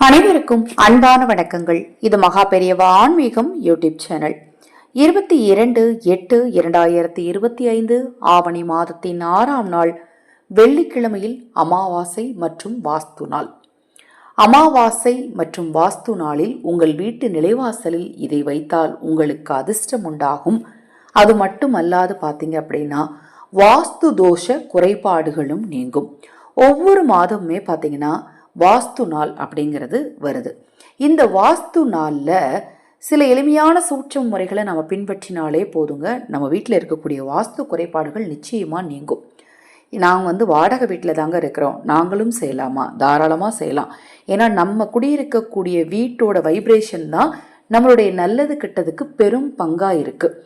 அனைவருக்கும் அன்பான வணக்கங்கள். இது மகா பெரியவா ஆன்மீகம் யூடியூப் சேனல். இருபத்தி இரண்டு எட்டு இரண்டாயிரத்தி இருபத்தி ஐந்து ஆவணி மாதத்தின் ஆறாம் நாள் வெள்ளிக்கிழமையில் அமாவாசை மற்றும் வாஸ்து நாள். அமாவாசை மற்றும் வாஸ்து நாளில் உங்கள் வீட்டு நிலைவாசலில் இதை வைத்தால் உங்களுக்கு அதிர்ஷ்டம் உண்டாகும். அது மட்டுமல்லாது பார்த்தீங்க அப்படின்னா வாஸ்து தோஷ குறைபாடுகளும் நீங்கும். ஒவ்வொரு மாதமுமே பார்த்தீங்கன்னா வாஸ்து நாள் அப்படிங்கிறது வருது. இந்த வாஸ்து நாளில் சில எளிமையான சூட்சம முறைகளை நம்ம பின்பற்றினாலே போதுங்க. நம்ம வீட்டில் இருக்கக்கூடிய வாஸ்து குறைபாடுகள் நிச்சயமாக நீங்கும். நாங்கள் வந்து வாடகை வீட்டில் தாங்க இருக்கிறோம். நாங்களும் செய்யலாமா? தாராளமாக செய்யலாம். ஏன்னா நம்ம குடியிருக்கக்கூடிய வீட்டோட வைப்ரேஷன் தான் நம்மளுடைய நல்லது கெட்டதுக்கு பெரும் பங்காக இருக்குது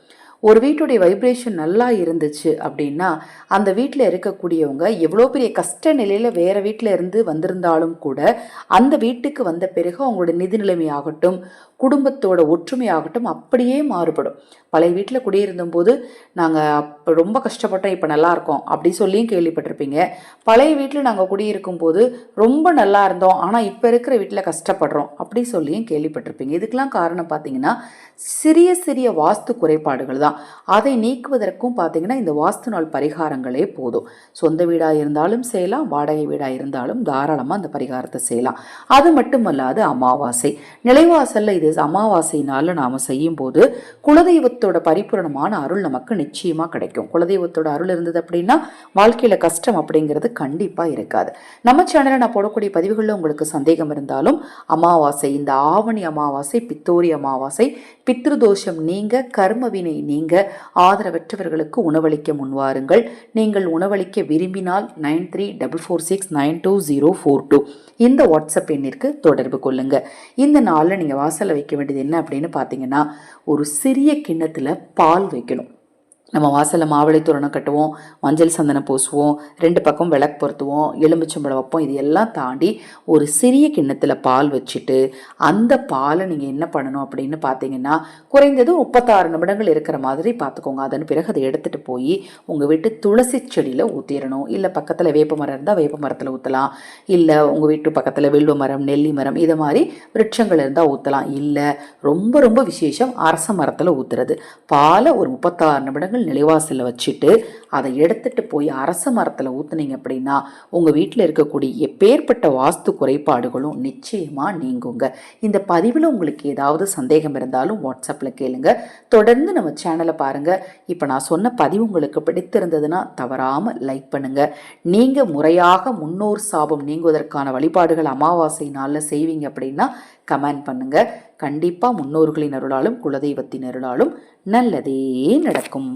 ஒரு வீட்டுடைய வைப்ரேஷன் நல்லா இருந்துச்சு அப்படின்னா அந்த வீட்டில் இருக்கக்கூடியவங்க எவ்வளோ பெரிய கஷ்ட நிலையில் வேறு வீட்டில் இருந்து வந்திருந்தாலும் கூட அந்த வீட்டுக்கு வந்த பிறகு அவங்களோட நிதி நிலைமை ஆகட்டும் குடும்பத்தோட ஒற்றுமை ஆகட்டும் அப்படியே மாறுபடும். பழைய வீட்டில் குடியிருந்தபோது நாங்கள் அப்போ ரொம்ப கஷ்டப்பட்டோம் இப்போ நல்லா இருக்கோம் அப்படி சொல்லியும் கேள்விப்பட்டிருப்பீங்க. பழைய வீட்டில் நாங்கள் குடியிருக்கும் போது ரொம்ப நல்லா இருந்தோம் ஆனால் இப்போ இருக்கிற வீட்டில் கஷ்டப்படுறோம் அப்படி சொல்லியும் கேள்விப்பட்டிருப்பீங்க. இதுக்கெல்லாம் காரணம் பார்த்தீங்கன்னா சிறிய சிறிய வாஸ்து குறைபாடுகள் தான். அதை நீக்குவதற்கும் பார்த்தீங்கன்னா இந்த வாஸ்து நாள் பரிகாரங்களே போதும். சொந்த வீடாக இருந்தாலும் செய்யலாம் வாடகை வீடாக இருந்தாலும் தாராளமாக அந்த பரிகாரத்தை செய்யலாம். அது மட்டுமல்லாது அமாவாசை. நிலைவாசலில் இது அமாவாசை நாம் செய்யும்போது குலதெய்வத்தோட பரிபூரணமான அருள் நமக்கு நிச்சயமாக கிடைக்கும். குலதெய்வத்தோட அருள் இருந்தது அப்படின்னா வாழ்க்கையில் கஷ்டம் அப்படிங்கிறது கண்டிப்பாக இருக்காது. நம்ம சேனலில் நான் போடக்கூடிய பதிவுகளில் உங்களுக்கு சந்தேகம் இருந்தாலும் அமாவாசை இந்த ஆவணி அமாவாசை பித்தோரி அமாவாசை பித்ருதோஷம் நீங்க கர்மவினை நீங்க ஆதரவற்றவர்களுக்கு உணவளிக்க முன்வாருங்கள். நீங்கள் உணவளிக்க விரும்பினால் nine three double four six nine two zero four two. இந்த வாட்ஸ்அப் எண்ணிற்கு தொடர்பு கொள்ளுங்க. இந்த நாளில் நீங்கள் வாசலில் வைக்க வேண்டியது என்ன அப்படின்னு பார்த்தீங்கன்னா ஒரு சிறிய கிண்ணத்தில் பால் வைக்கணும். நம்ம வாசலில் மாவிளை தோரணம் கட்டுவோம் மஞ்சள் சந்தனம் பூசுவோம் ரெண்டு பக்கம் விளக்கு பொருத்துவோம் எலுமிச்சம்பழம் வைப்போம். இது எல்லாம் தாண்டி ஒரு சிறிய கிண்ணத்தில் பால் வச்சுட்டு அந்த பாலை நீங்கள் என்ன பண்ணணும் அப்படின்னு பார்த்தீங்கன்னா குறைந்தது முப்பத்தாறு நிமிடங்கள் இருக்கிற மாதிரி பார்த்துக்கோங்க அதன் பிறகு அதை எடுத்துகிட்டு போய் உங்கள் வீட்டு துளசி செடியில் ஊற்றிடணும் இல்லை பக்கத்தில் வேப்ப மரம் இருந்தால் வேப்ப மரத்தில் ஊற்றலாம் இல்லை உங்கள் வீட்டு பக்கத்தில் வில்வ மரம் நெல்லி மரம் இதை மாதிரி விருட்சங்கள் இருந்தால் ஊற்றலாம் இல்லை ரொம்ப ரொம்ப விசேஷம் அரச மரத்தில் ஊற்றுறது பாலை ஒரு முப்பத்தாறு நிமிடங்கள் நிலைவாசலில் வச்சுட்டு அதை எடுத்துட்டு போய் அரச மரத்தில் ஊற்றுனீங்க அப்படின்னா உங்கள் வீட்டில் இருக்கக்கூடிய எப்பேற்பட்ட வாஸ்து குறைபாடுகளும் நிச்சயமாக நீங்குங்க. இந்த பதிவில் உங்களுக்கு ஏதாவது சந்தேகம் இருந்தாலும் வாட்ஸ்அப்பில் கேளுங்க. தொடர்ந்து நம்ம சேனலை பாருங்கள் இப்போ நான் சொன்ன பதிவு உங்களுக்கு பிடித்திருந்ததுன்னா தவறாமல் லைக் பண்ணுங்கள் நீங்கள் முறையாக முன்னோர் சாபம் நீங்குவதற்கான வழிபாடுகள் அமாவாசை நாளில் செய்வீங்க அப்படின்னா கமெண்ட் பண்ணுங்கள் கண்டிப்பாக முன்னோர்களின் அருளாலும் குலதெய்வத்தின் அருளாலும் நல்லதே நடக்கும்.